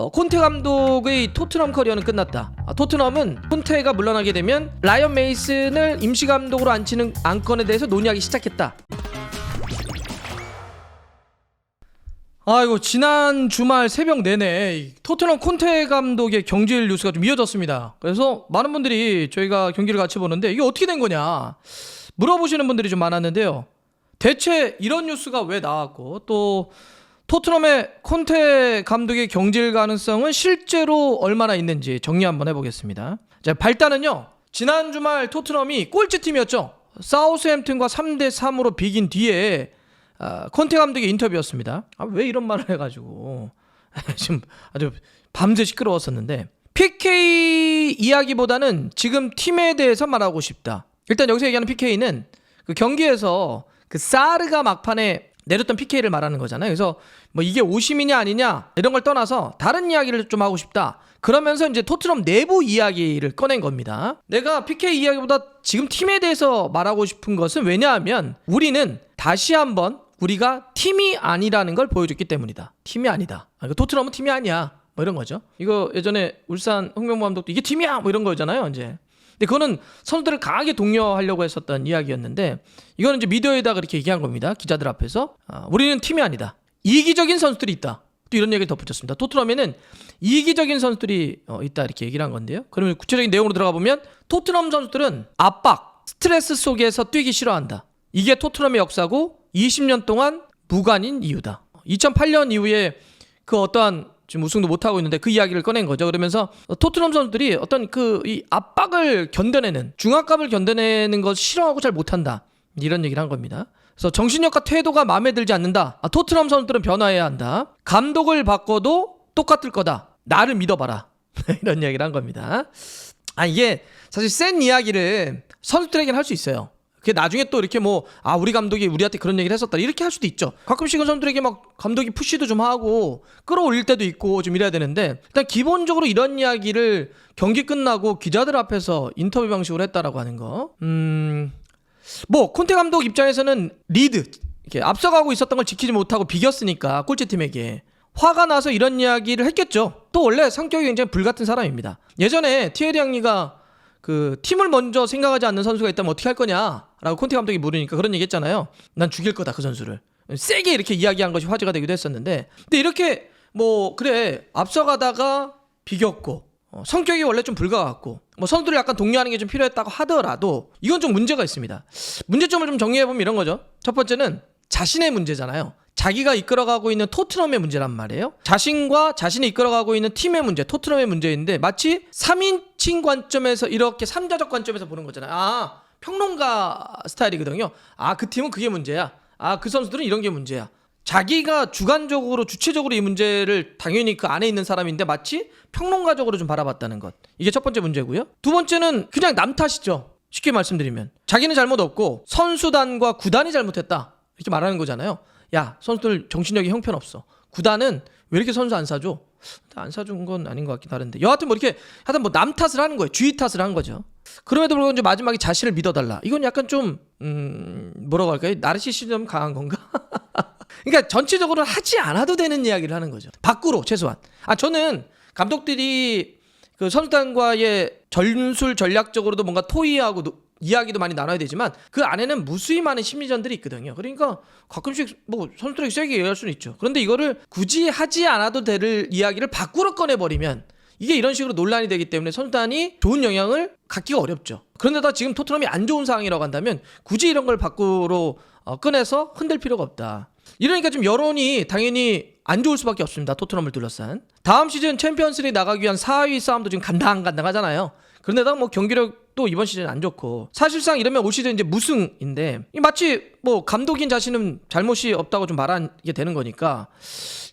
어, 콘테 감독의 토트넘 커리어는 끝났다. 아, 토트넘은 콘테가 물러나게 되면 라이언 메이슨을 임시 감독으로 앉히는 안건에 대해서 논의하기 시작했다. 아이고 지난 주말 새벽 내내 이 토트넘 콘테 감독의 경질 뉴스가 좀 이어졌습니다. 그래서 많은 분들이 저희가 경기를 같이 보는데 이게 어떻게 된 거냐 물어보시는 분들이 좀 많았는데요. 대체 이런 뉴스가 왜 나왔고 또 토트넘의 콘테 감독의 경질 가능성은 실제로 얼마나 있는지 정리 한번 해보겠습니다. 자, 발단은요. 지난 주말 토트넘이 꼴찌팀이었죠. 사우스햄튼과 3대 3으로 비긴 뒤에 아, 콘테 감독의 인터뷰였습니다. 아, 왜 이런 말을 해가지고 지금 아주 밤새 시끄러웠었는데 PK 이야기보다는 지금 팀에 대해서 말하고 싶다. 일단 여기서 얘기하는 PK는 그 경기에서 그 사르가 막판에 내렸던 PK를 말하는 거잖아요. 그래서 뭐 이게 오심이냐 아니냐 이런 걸 떠나서 다른 이야기를 좀 하고 싶다. 그러면서 이제 토트넘 내부 이야기를 꺼낸 겁니다. 내가 PK 이야기보다 지금 팀에 대해서 말하고 싶은 것은 왜냐하면 우리는 다시 한번 우리가 팀이 아니라는 걸 보여줬기 때문이다. 팀이 아니다. 아, 이거 토트넘은 팀이 아니야. 뭐 이런 거죠. 이거 예전에 울산 홍명보 감독도 이게 팀이야 뭐 이런 거잖아요. 이제 근데 그거는 선수들을 강하게 독려하려고 했었던 이야기였는데 이거는 이제 미디어에다 그렇게 얘기한 겁니다. 기자들 앞에서 아, 우리는 팀이 아니다. 이기적인 선수들이 있다. 또 이런 얘기를 덧붙였습니다. 토트넘에는 이기적인 선수들이 어, 있다 이렇게 얘기를 한 건데요. 그러면 구체적인 내용으로 들어가 보면 토트넘 선수들은 압박, 스트레스 속에서 뛰기 싫어한다. 이게 토트넘의 역사고 20년 동안 무관인 이유다. 2008년 이후에 그 어떠한 지금 우승도 못 하고 있는데 그 이야기를 꺼낸 거죠. 그러면서 토트넘 선수들이 어떤 그 이 압박을 견뎌내는 중압감을 견뎌내는 걸 싫어하고 잘 못한다. 이런 얘기를 한 겁니다. 그래서 정신력과 태도가 마음에 들지 않는다. 아, 토트넘 선수들은 변화해야 한다. 감독을 바꿔도 똑같을 거다. 나를 믿어봐라. 이런 이야기를 한 겁니다. 아 이게 사실 센 이야기를 선수들에게는 할 수 있어요. 그게 나중에 또 이렇게 뭐 아 우리 감독이 우리한테 그런 얘기를 했었다 이렇게 할 수도 있죠. 가끔씩은 선수들에게 막 감독이 푸시도 좀 하고 끌어올릴 때도 있고 좀 이래야 되는데 일단 기본적으로 이런 이야기를 경기 끝나고 기자들 앞에서 인터뷰 방식으로 했다라고 하는 거. 음. 뭐 콘테 감독 입장에서는 리드 이렇게 앞서가고 있었던 걸 지키지 못하고 비겼으니까 꼴찌팀에게 화가 나서 이런 이야기를 했겠죠. 또 원래 성격이 굉장히 불 같은 사람입니다. 예전에 티에리 앙리가 그 팀을 먼저 생각하지 않는 선수가 있다면 어떻게 할 거냐라고 콘테 감독이 물으니까 그런 얘기 했잖아요. 난 죽일 거다 그 선수를. 세게 이렇게 이야기한 것이 화제가 되기도 했었는데 근데 이렇게 뭐 그래 앞서가다가 비겼고 어, 성격이 원래 좀 불가같고 뭐 선수들을 약간 독려하는 게 좀 필요했다고 하더라도 이건 좀 문제가 있습니다. 문제점을 좀 정리해 보면 이런 거죠. 첫 번째는 자신의 문제잖아요. 자기가 이끌어가고 있는 토트넘의 문제란 말이에요. 자신과 자신이 이끌어가고 있는 팀의 문제, 토트넘의 문제인데 마치 3인 칭 관점에서 이렇게 삼자적 관점에서 보는 거잖아요. 아, 평론가 스타일이거든요. 아, 그 팀은 그게 문제야. 아, 그 선수들은 이런 게 문제야. 자기가 주관적으로 주체적으로 이 문제를 당연히 그 안에 있는 사람인데 마치 평론가적으로 좀 바라봤다는 것. 이게 첫 번째 문제고요. 두 번째는 그냥 남 탓이죠. 쉽게 말씀드리면 자기는 잘못 없고 선수단과 구단이 잘못했다. 이렇게 말하는 거잖아요. 야, 선수들 정신력이 형편없어. 구단은 왜 이렇게 선수 안 사줘? 안 사준 건 아닌 것 같긴 하는데. 여하튼 뭐 이렇게 하여튼 뭐 남 탓을 하는 거예요. 주의 탓을 한 거죠. 그럼에도 불구하고 이제 마지막에 자신을 믿어달라. 이건 약간 좀, 음, 뭐라고 할까요? 나르시시즘 강한 건가? 그러니까 전체적으로 하지 않아도 되는 이야기를 하는 거죠. 밖으로 최소한. 아, 저는 감독들이 그 선수단과의 전술 전략적으로도 뭔가 토의하고 노- 이야기도 많이 나눠야 되지만 그 안에는 무수히 많은 심리전들이 있거든요. 그러니까 가끔씩 뭐 선수들에게 세게 얘기할 수는 있죠. 그런데 이거를 굳이 하지 않아도 될 이야기를 밖으로 꺼내버리면 이게 이런 식으로 논란이 되기 때문에 선수단이 좋은 영향을 갖기가 어렵죠. 그런데다 지금 토트넘이 안 좋은 상황이라고 한다면 굳이 이런 걸 밖으로 어, 꺼내서 흔들 필요가 없다. 이러니까 좀 여론이 당연히 안 좋을 수밖에 없습니다. 토트넘을 둘러싼. 다음 시즌 챔피언스리그 나가기 위한 4위 싸움도 지금 간당간당하잖아요. 그런데다가 뭐 경기력 도 이번 시즌 안 좋고 사실상 이러면 올 시즌 이제 무승인데 이 마치 뭐 감독인 자신은 잘못이 없다고 좀 말하게 되는 거니까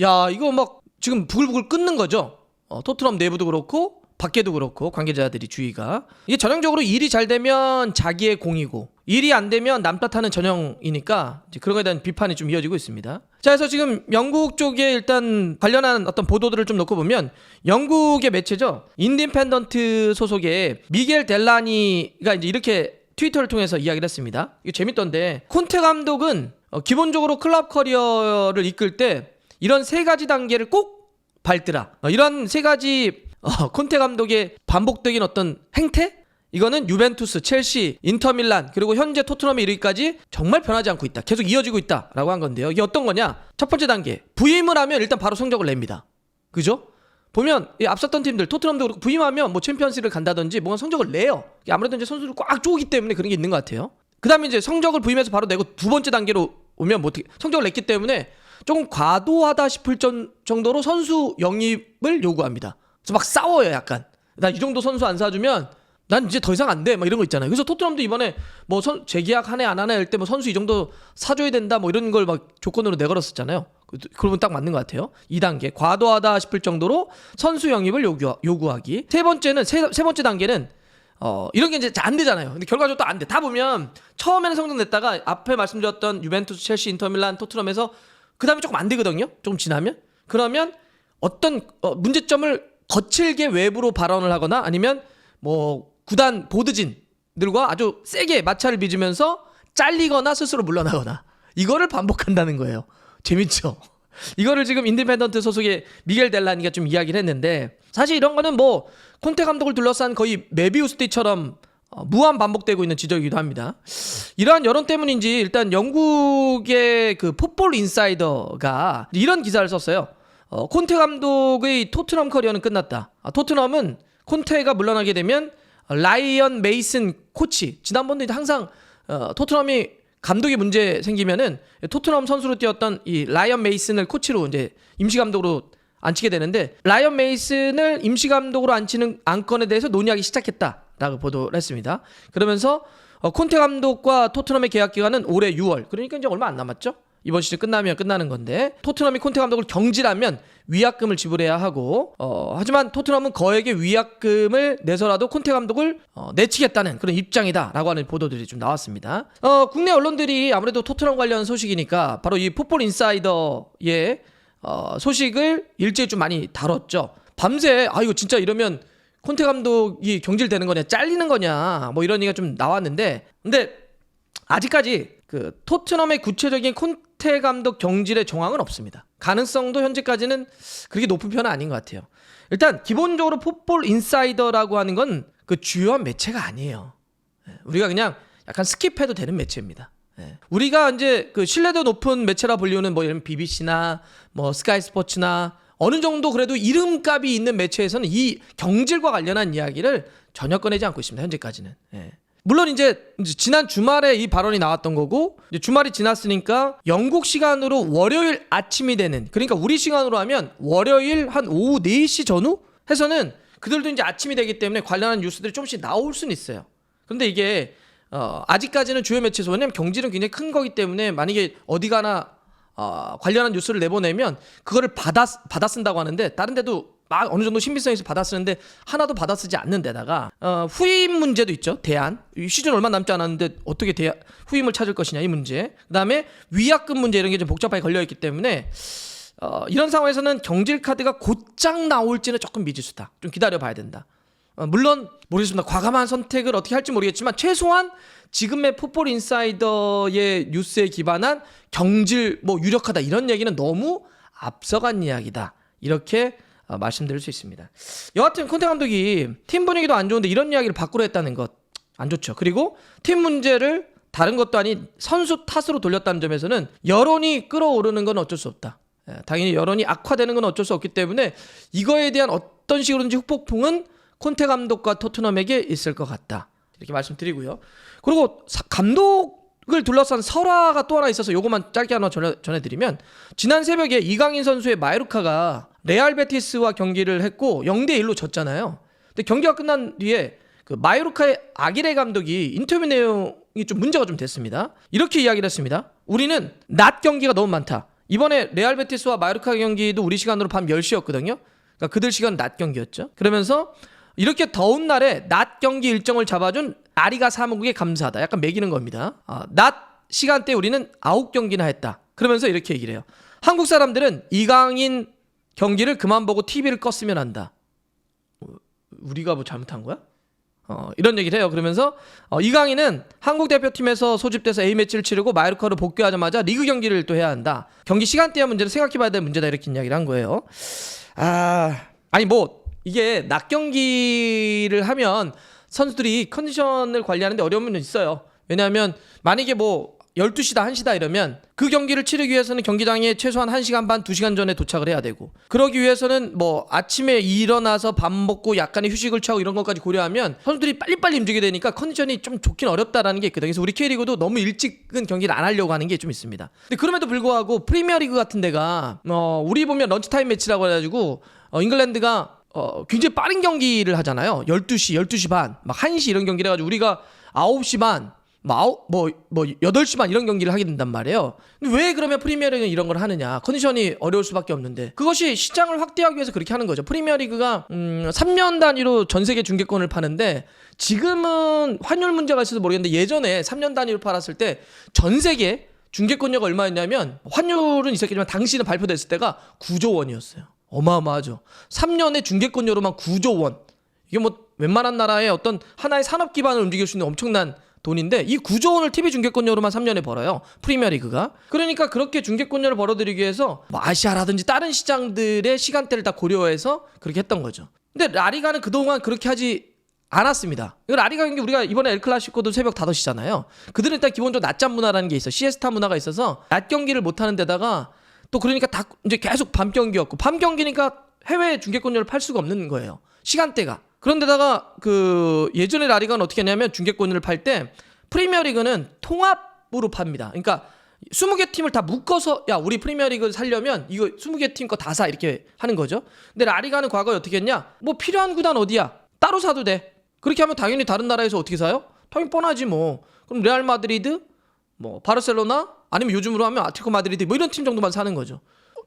야 이거 막 지금 부글부글 끓는 거죠. 어, 토트넘 내부도 그렇고 밖에도 그렇고 관계자들이 주의가 이게 전형적으로 일이 잘 되면 자기의 공이고 일이 안 되면 남 탓하는 전형이니까 이제 그런 거에 대한 비판이 좀 이어지고 있습니다. 자, 그래서 지금 영국 쪽에 일단 관련한 어떤 보도들을 좀 놓고 보면 영국의 매체죠. 인디펜던트 소속의 미겔 델라니가 이제 이렇게 트위터를 통해서 이야기를 했습니다. 이거 재밌던데 콘테 감독은 어, 기본적으로 클럽 커리어를 이끌 때 이런 세 가지 단계를 꼭 밟더라. 어, 이런 세 가지 어, 콘테 감독의 반복적인 어떤 행태? 이거는 유벤투스, 첼시, 인터밀란 그리고 현재 토트넘에 이르기까지 정말 변하지 않고 있다. 계속 이어지고 있다라고 한 건데요. 이게 어떤 거냐? 첫 번째 단계 부임을 하면 일단 바로 성적을 냅니다. 그죠? 보면 이 앞섰던 팀들 토트넘도 그렇고 부임하면 뭐 챔피언스를 간다든지 뭔가 성적을 내요. 아무래도 이제 선수를 꽉 쪼기 때문에 그런 게 있는 것 같아요. 그다음에 이제 성적을 부임해서 바로 내고 두 번째 단계로 오면 뭐 어떻게 성적을 냈기 때문에 조금 과도하다 싶을 전- 정도로 선수 영입을 요구합니다. 그래서 막 싸워요, 약간. 나 이 정도 선수 안 사주면 난 이제 더 이상 안 돼. 막 이런 거 있잖아요. 그래서 토트넘도 이번에 뭐 선, 재계약 하네 안 하네 할 때 뭐 선수 이 정도 사줘야 된다 뭐 이런 걸 막 조건으로 내걸었었잖아요. 그- 그러면 딱 맞는 것 같아요. 2단계. 과도하다 싶을 정도로 선수 영입을 요구, 요구하기. 세 번째는, 세, 세 번째 단계는 어, 이런 게 이제 안 되잖아요. 근데 결과적으로 또 안 돼. 다 보면 처음에는 성적 냈다가 앞에 말씀드렸던 유벤투스, 첼시, 인터밀란, 토트넘에서 그 다음에 조금 안 되거든요. 조금 지나면. 그러면 어떤 어, 문제점을 거칠게 외부로 발언을 하거나 아니면 뭐 구단 보드진들과 아주 세게 마찰을 빚으면서 잘리거나 스스로 물러나거나 이거를 반복한다는 거예요. 재밌죠? 이거를 지금 인디펜던트 소속의 미겔 델라니가 좀 이야기를 했는데 사실 이런 거는 뭐 콘테 감독을 둘러싼 거의 메비우스티처럼 어, 무한 반복되고 있는 지적이기도 합니다. 이러한 여론 때문인지 일단 영국의 그 풋볼 인사이더가 이런 기사를 썼어요. 어, 콘테 감독의 토트넘 커리어는 끝났다. 아, 토트넘은 콘테가 물러나게 되면 어, 라이언 메이슨 코치 지난번에 이제 항상 어, 토트넘이 감독이 문제 생기면은 토트넘 선수로 뛰었던 이 라이언 메이슨을 코치로 이제 임시 감독으로 앉히게 되는데 라이언 메이슨을 임시 감독으로 앉히는 안건에 대해서 논의하기 시작했다라고 보도를 했습니다. 그러면서 어, 콘테 감독과 토트넘의 계약 기간은 올해 6월. 그러니까 이제 얼마 안 남았죠. 이번 시즌 끝나면 끝나는 건데 토트넘이 콘테 감독을 경질하면 위약금을 지불해야 하고 어, 하지만 토트넘은 거액의 위약금을 내서라도 콘테 감독을 어, 내치겠다는 그런 입장이다라고 하는 보도들이 좀 나왔습니다. 어, 국내 언론들이 아무래도 토트넘 관련 소식이니까 바로 이 풋볼 인사이더의 어, 소식을 일제히 좀 많이 다뤘죠. 밤새 아 이거 진짜 이러면 콘테 감독이 경질되는 거냐 잘리는 거냐 뭐 이런 얘기가 좀 나왔는데 근데 아직까지 그 토트넘의 구체적인 콘테 감독 경질의 정황은 없습니다. 가능성도 현재까지는 그렇게 높은 편은 아닌 것 같아요. 일단 기본적으로 풋볼 인사이더라고 하는 건 그 주요한 매체가 아니에요. 예, 우리가 그냥 약간 스킵해도 되는 매체입니다. 예. 우리가 이제 그 신뢰도 높은 매체라 불리우는 뭐 이런 BBC나 뭐 스카이 스포츠나 어느 정도 그래도 이름값이 있는 매체에서는 이 경질과 관련한 이야기를 전혀 꺼내지 않고 있습니다. 현재까지는. 예. 물론 이제, 지난 주말에 이 발언이 나왔던 거고 주말이 지났으니까 영국 시간으로 월요일 아침이 되는 그러니까 우리 시간으로 하면 월요일 한 오후 4시 전후 해서는 그들도 이제 아침이 되기 때문에 관련한 뉴스들이 조금씩 나올 수는 있어요. 근데 이게 어, 아직까지는 주요 매체에서 왜냐면 경질은 굉장히 큰 거기 때문에 만약에 어디 가나 어, 관련한 뉴스를 내보내면 그거를 받아 받아 쓴다고 하는데 다른 데도 막 어느 정도 신빙성에서 받아 쓰는데 하나도 받아 쓰지 않는 데다가 어, 후임 문제도 있죠 대안 이 시즌 얼마 남지 않았는데 어떻게 대 후임을 찾을 것이냐 이 문제 그다음에 위약금 문제 이런 게 좀 복잡하게 걸려 있기 때문에 어, 이런 상황에서는 경질 카드가 곧장 나올지는 조금 미지수다 좀 기다려 봐야 된다 어, 물론 모르겠습니다. 과감한 선택을 어떻게 할지 모르겠지만 최소한 지금의 풋볼 인사이더의 뉴스에 기반한 경질 뭐 유력하다 이런 얘기는 너무 앞서간 이야기다. 이렇게 어, 말씀드릴 수 있습니다. 여하튼 콘테 감독이 팀 분위기도 안 좋은데 이런 이야기를 밖으로 했다는 것 안 좋죠. 그리고 팀 문제를 다른 것도 아닌 선수 탓으로 돌렸다는 점에서는 여론이 끌어오르는 건 어쩔 수 없다. 예, 당연히 여론이 악화되는 건 어쩔 수 없기 때문에 이거에 대한 어떤 식으로든지 후폭풍은 콘테 감독과 토트넘에게 있을 것 같다. 이렇게 말씀드리고요. 그리고 사- 감독 을 둘러싼 설화가 또 하나 있어서 요것만 짧게 하나 전해, 전해드리면 지난 새벽에 이강인 선수의 마요르카가 레알 베티스와 경기를 했고 0대 1로 졌잖아요. 근데 경기가 끝난 뒤에 그 마요르카의 아기레 감독이 인터뷰 내용이 좀 문제가 좀 됐습니다. 이렇게 이야기를 했습니다. 우리는 낮 경기가 너무 많다. 이번에 레알 베티스와 마요르카 경기도 우리 시간으로 밤 10시였거든요. 그러니까 그들 시간 낮 경기였죠. 그러면서 이렇게 더운 날에 낮 경기 일정을 잡아준 아리가 사무국에 감사하다. 약간 매기는 겁니다. 아, 낮 시간대 우리는 아홉 경기나 했다. 그러면서 이렇게 얘기를 해요. 한국 사람들은 이강인 경기를 그만 보고 TV를 껐으면 한다. 어, 우리가 뭐 잘못한 거야? 어, 이런 얘기를 해요. 그러면서 어, 이강인은 한국 대표팀에서 소집돼서 A 매치를 치르고 마이르카로 복귀하자마자 리그 경기를 또 해야 한다. 경기 시간대의 문제를 생각해봐야 될 문제다 이렇게 이야기를 한 거예요. 아 아니 뭐 이게 낮 경기를 하면 선수들이 컨디션을 관리하는데 어려움은 있어요. 왜냐하면 만약에 뭐 12시다 1시다 이러면 그 경기를 치르기 위해서는 경기장에 최소한 1시간 반 2시간 전에 도착을 해야 되고 그러기 위해서는 뭐 아침에 일어나서 밥 먹고 약간의 휴식을 취하고 이런 것까지 고려하면 선수들이 빨리빨리 움직이게 되니까 컨디션이 좀 좋긴 어렵다라는 게 있거든요. 그래서 우리 K리그도 너무 일찍은 경기를 안 하려고 하는 게 좀 있습니다. 근데 그럼에도 불구하고 프리미어리그 같은 데가 어 우리 보면 런치타임 매치라고 해 가지고 어 잉글랜드가 어, 굉장히 빠른 경기를 하잖아요. 12시, 12시 반, 막 1시 이런 경기를 해가지고 우리가 9시 반, 뭐, 아홉, 뭐, 뭐, 8시 반 이런 경기를 하게 된단 말이에요. 근데 왜 그러면 프리미어리그는 이런 걸 하느냐. 컨디션이 어려울 수밖에 없는데. 그것이 시장을 확대하기 위해서 그렇게 하는 거죠. 프리미어리그가, 음, 3년 단위로 전 세계 중계권을 파는데 지금은 환율 문제가 있어서 모르겠는데 예전에 3년 단위로 팔았을 때 전 세계 중계권료가 얼마였냐면 환율은 있었겠지만 당시는 발표됐을 때가 9조 원이었어요. 어마어마하죠. 3년에 중계권료로만 9조 원. 이게 뭐 웬만한 나라의 어떤 하나의 산업 기반을 움직일 수 있는 엄청난 돈인데 이 9조 원을 TV 중계권료로만 3년에 벌어요. 프리미어리그가. 그러니까 그렇게 중계권료를 벌어들이기 위해서 뭐 아시아라든지 다른 시장들의 시간대를 다 고려해서 그렇게 했던 거죠. 근데 라리가는 그동안 그렇게 하지 않았습니다. 이거 라리가 경기 우리가 이번에 엘 클라시코도 새벽 5시잖아요. 그들은 일단 기본적으로 낮잠 문화라는 게 있어. 시에스타 문화가 있어서 낮 경기를 못 하는 데다가 또 그러니까 다 이제 계속 밤 경기였고 밤 경기니까 해외 중계권료를 팔 수가 없는 거예요. 시간대가. 그런데다가 그 예전에 라리가는 어떻게 했냐면 중계권료를 팔때 프리미어리그는 통합으로 팝니다. 그러니까 20개 팀을 다 묶어서 야 우리 프리미어리그 살려면 이거 20개 팀 거 다 사 이렇게 하는 거죠. 근데 라리가는 과거에 어떻게 했냐? 뭐 필요한 구단 어디야? 따로 사도 돼. 그렇게 하면 당연히 다른 나라에서 어떻게 사요? 당연히 뻔하지 뭐. 그럼 레알 마드리드, 뭐 바르셀로나 아니면 요즘으로 하면 아틀레티코 마드리드 뭐 이런 팀 정도만 사는 거죠.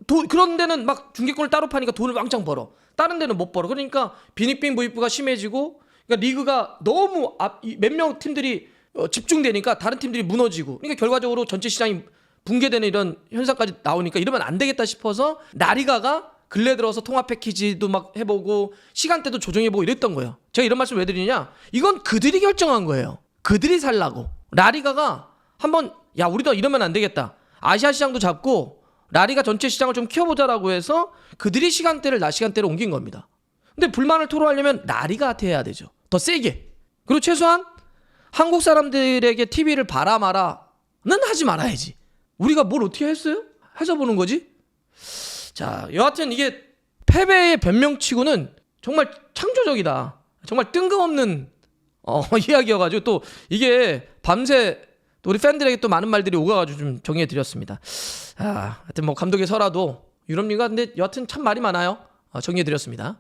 돈 그런 데는 막 중계권을 따로 파니까 돈을 왕창 벌어. 다른 데는 못 벌어. 그러니까 빈익빈 부익부가 심해지고 그러니까 리그가 너무 몇 명 팀들이 어, 집중되니까 다른 팀들이 무너지고 그러니까 결과적으로 전체 시장이 붕괴되는 이런 현상까지 나오니까 이러면 안 되겠다 싶어서 나리가가 근래 들어서 통합 패키지도 막 해보고 시간대도 조정해보고 이랬던 거예요. 제가 이런 말씀 왜 드리냐? 이건 그들이 결정한 거예요. 그들이 살라고. 라리가가 한번 야 우리도 이러면 안 되겠다. 아시아 시장도 잡고 라리가 전체 시장을 좀 키워보자라고 해서 그들이 시간대를 낮 시간대로 옮긴 겁니다. 근데 불만을 토로하려면 라리가한테 해야 되죠. 더 세게. 그리고 최소한 한국 사람들에게 TV를 봐라 마라는 하지 말아야지. 우리가 뭘 어떻게 했어요? 해서 보는 거지? 자, 여하튼 이게 패배의 변명치고는 정말 창조적이다. 정말 뜬금없는 어, 이야기여가지고 또 이게 밤새 또 우리 팬들에게 또 많은 말들이 오가가지고 좀 정리해 드렸습니다. 아, 하여튼 뭐 감독의 설화도 유럽리가 근데 여하튼 참 말이 많아요. 어, 정리해 드렸습니다.